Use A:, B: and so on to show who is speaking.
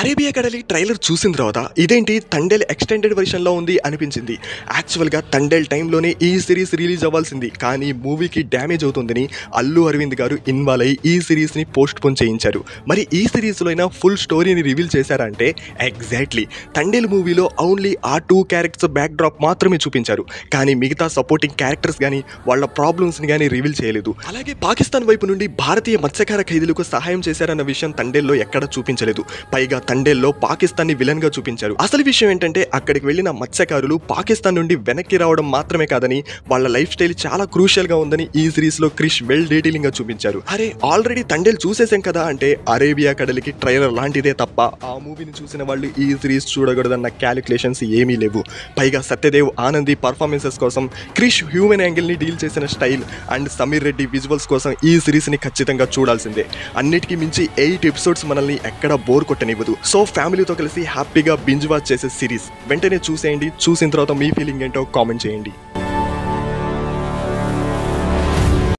A: Arabia కడలి trailer చూసిన తర్వాత ఇదేంటి తండేల్ ఎక్స్టెండెడ్ వెర్షన్లో ఉంది అనిపించింది. యాక్చువల్గా తండేల్ టైంలోనే ఈ సిరీస్ రిలీజ్ అవ్వాల్సింది. కానీ మూవీకి డ్యామేజ్ అవుతుందని అల్లు అరవింద్ గారు ఇన్వాల్వ్ అయ్యి ఈ సిరీస్ని పోస్ట్ పోన్ చేయించారు. మరి ఈ సిరీస్లో అయినా ఫుల్ స్టోరీని రివీల్ చేశారంటే ఎగ్జాక్ట్లీ తండేల్ మూవీలో ఓన్లీ ఆ టూ క్యారెక్టర్స్ బ్యాక్ డ్రాప్ మాత్రమే చూపించారు. కానీ మిగతా సపోర్టింగ్ క్యారెక్టర్స్ కానీ వాళ్ళ ప్రాబ్లమ్స్ని కానీ రివీల్ చేయలేదు. అలాగే పాకిస్తాన్ వైపు నుండి భారతీయ మత్స్యకార ఖైదీలకు సహాయం చేశారన్న విషయం తండేల్లో ఎక్కడ చూపించలేదు. పైగా తండేల్లో పాకిస్తాన్ని విలన్గా చూపించారు. అసలు విషయం ఏంటంటే అక్కడికి వెళ్ళిన మత్స్యకారులు పాకిస్తాన్ నుండి వెనక్కి రావడం మాత్రమే కాదని వాళ్ళ లైఫ్ స్టైల్ చాలా క్రూషియల్గా ఉందని ఈ సిరీస్లో క్రిష్ వెల్ డీటెయిలింగ్గా చూపించారు. అరే ఆల్రెడీ తండేల్ చూసేసాం కదా అంటే అరేబియా కడలికి ట్రైలర్ లాంటిదే తప్ప ఆ మూవీని చూసిన వాళ్ళు ఈ సిరీస్ చూడకూడదన్న క్యాలిక్యులేషన్స్ ఏమీ లేవు. పైగా సత్యదేవ్ ఆనంది పర్ఫార్మెన్సెస్ కోసం క్రిష్ హ్యూమన్ యాంగిల్ని డీల్ చేసిన style and Sameer Reddy visuals కోసం ఈ సిరీస్ని ఖచ్చితంగా చూడాల్సిందే. అన్నిటికీ మించి ఎయిట్ ఎపిసోడ్స్ మనల్ని ఎక్కడ బోర్ కొట్టనివ్వదు. సో ఫ్యామిలీతో కలిసి హ్యాపీగా బింజ్ వాచ్ చేసే సిరీస్. వెంటనే చూసేయండి. చూసిన తర్వాత మీ ఫీలింగ్ ఏంటో కామెంట్ చేయండి.